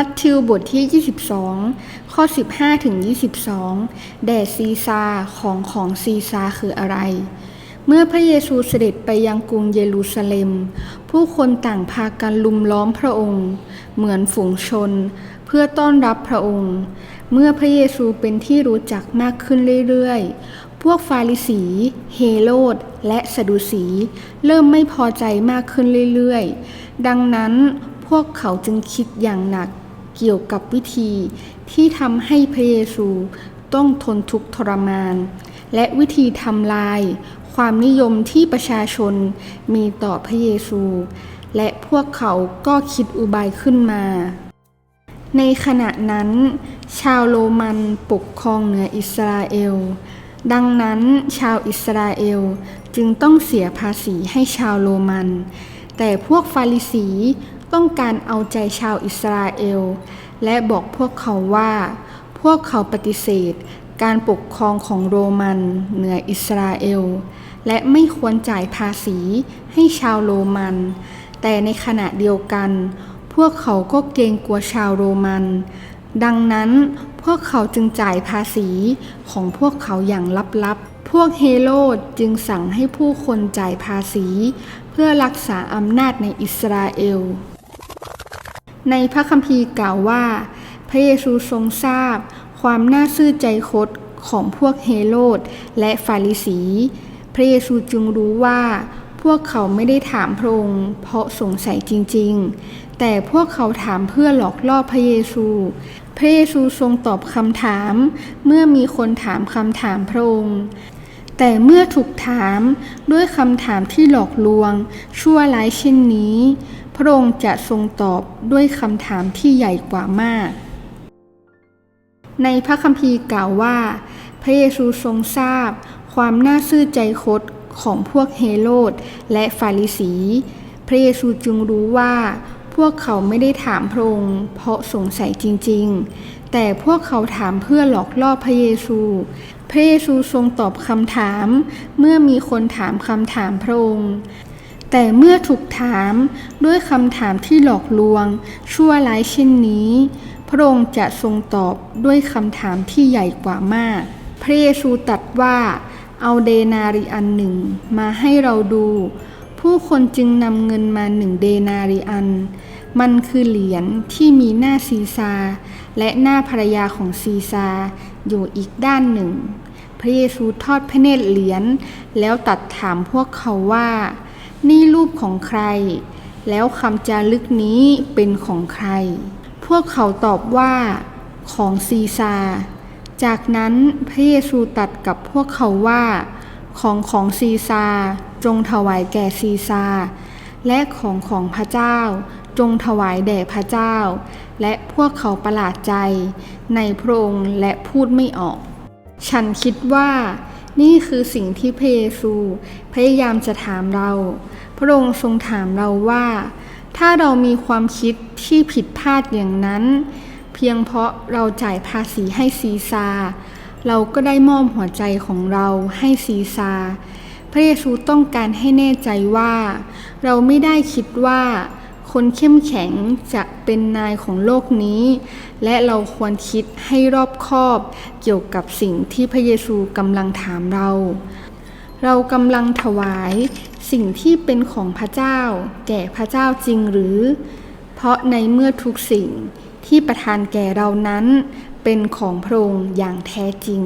ัทธิวบทที่ 22 ข้อ 15ถึง22 แด่ซีซาของของซีซาคืออะไร เมื่อพระเยซูเสด็จไปยังกรุงเยรูซาเล็ม ผู้คนต่างพากันลุมล้อมพระองค์ เหมือนฝูงชน เพื่อต้อนรับพระองค์ เมื่อพระเยซูเป็นที่รู้จักมากขึ้นเรื่อยๆ พวกฟาริสี เฮโรด และสะดุสี เริ่มไม่พอใจมากขึ้นเรื่อยๆ ดังนั้นพวกเขาจึงคิดอย่างหนัก เกี่ยวกับวิธีที่ทำให้พระเยซูต้องทนทุกข์ทรมาน และวิธีทำลายความนิยมที่ประชาชนมีต่อพระเยซู และพวกเขาก็คิดอุบายขึ้นมา ในขณะนั้น ชาวโรมันปกครองเหนืออิสราเอล ดังนั้นชาวอิสราเอลจึงต้องเสียภาษีให้ชาวโรมัน แต่พวกฟาริสี ต้องการเอาใจชาวอิสราเอล และบอกพวกเขาว่า พวกเขาปฏิเสธ การปกครองของโรมันเหนืออิสราเอล และไม่ควรจ่ายภาษีให้ชาวโรมัน แต่ในขณะเดียวกัน พวกเขาก็เกรงกลัวชาวโรมัน ดังนั้นพวกเขาจึงจ่ายภาษีของพวกเขาอย่างลับๆ พวกเฮโรดจึงสั่งให้ผู้คนจ่ายภาษี เพื่อรักษาอำนาจในอิสราเอล ในพระคัมภีร์กล่าวว่า พระเยซูทรงทราบ ความน่าซื่อใจคดของพวกเฮโรดและฟาริสี พระเยซูจึงรู้ว่า พวกเขาไม่ได้ถามพระองค์เพราะสงสัยจริง ๆ แต่พวกเขาถามเพื่อหลอกล่อพระเยซู พระเยซูทรงตอบคำถาม เมื่อมีคนถามคำถามพระองค์แต่เมื่อถูกถามด้วยคำถามที่หลอกลวง ชั่วร้ายเช่นนี้ พระองค์จะทรงตอบด้วยคำถามที่ใหญ่กว่ามาก ในพระคัมภีร์กล่าวว่า พระเยซูทรงทราบ ความน่าซื่อใจคดของพวกเฮโรดและฟาริสี พระเยซูจึงรู้ว่า พวกเขาไม่ได้ถามพระองค์เพราะสงสัยจริง ๆ แต่พวกเขาถามเพื่อหลอกล่อพระเยซู พระเยซูทรงตอบคำถาม เมื่อมีคนถามคำถามพระองค์ แต่เมื่อถูกถามด้วยคำถามที่หลอกลวง ชั่วร้ายเช่นนี้ พระองค์จะทรงตอบด้วยคำถามที่ใหญ่กว่ามาก พระเยซูตรัสว่า เอาเดนารีอันหนึ่งมาให้เราดู ผู้คนจึงนำเงินมาหนึ่งเดนารีอัน มันคือเหรียญที่มีหน้าซีซา และหน้าภรรยาของซีซา อยู่อีกด้านหนึ่ง พระเยซูทอดพระเนตรเหรียญแล้วตรัดถามพวกเขาว่า นี่รูปของใคร แล้วคำจารึกนี้เป็นของใคร พวกเขาตอบว่า ของซีซา จากนั้นพระเยซูตรัสกับพวกเขาว่า ของของซีซาจงถวายแก่ซีซา และของของพระเจ้า จงถวายแด่พระเจ้า และพวกเขาประหลาดใจ ในพระองค์และพูดไม่ออก ฉันคิดว่า นี่คือสิ่งที่พระเยซูพยายามจะถามเรา พระองค์ทรงถามเราว่า ถ้าเรามีความคิดที่ผิดพลาดอย่างนั้น เพียงเพราะเราจ่ายภาษีให้ซีซาเราก็ได้มอบหัวใจของเราให้ซีซาพระเยซูต้องการให้แน่ใจว่า เราไม่ได้คิดว่า คนเข้มแข็งจะเป็นนายของโลกนี้ และเราควรคิดให้รอบคอบเกี่ยวกับสิ่งที่พระเยซูกำลังถามเรา เรากำลังถวายสิ่งที่เป็นของพระเจ้า แก่พระเจ้าจริงหรือ เพราะในเมื่อทุกสิ่งที่ประทานแก่เรานั้น เป็นของพระองค์อย่างแท้จริง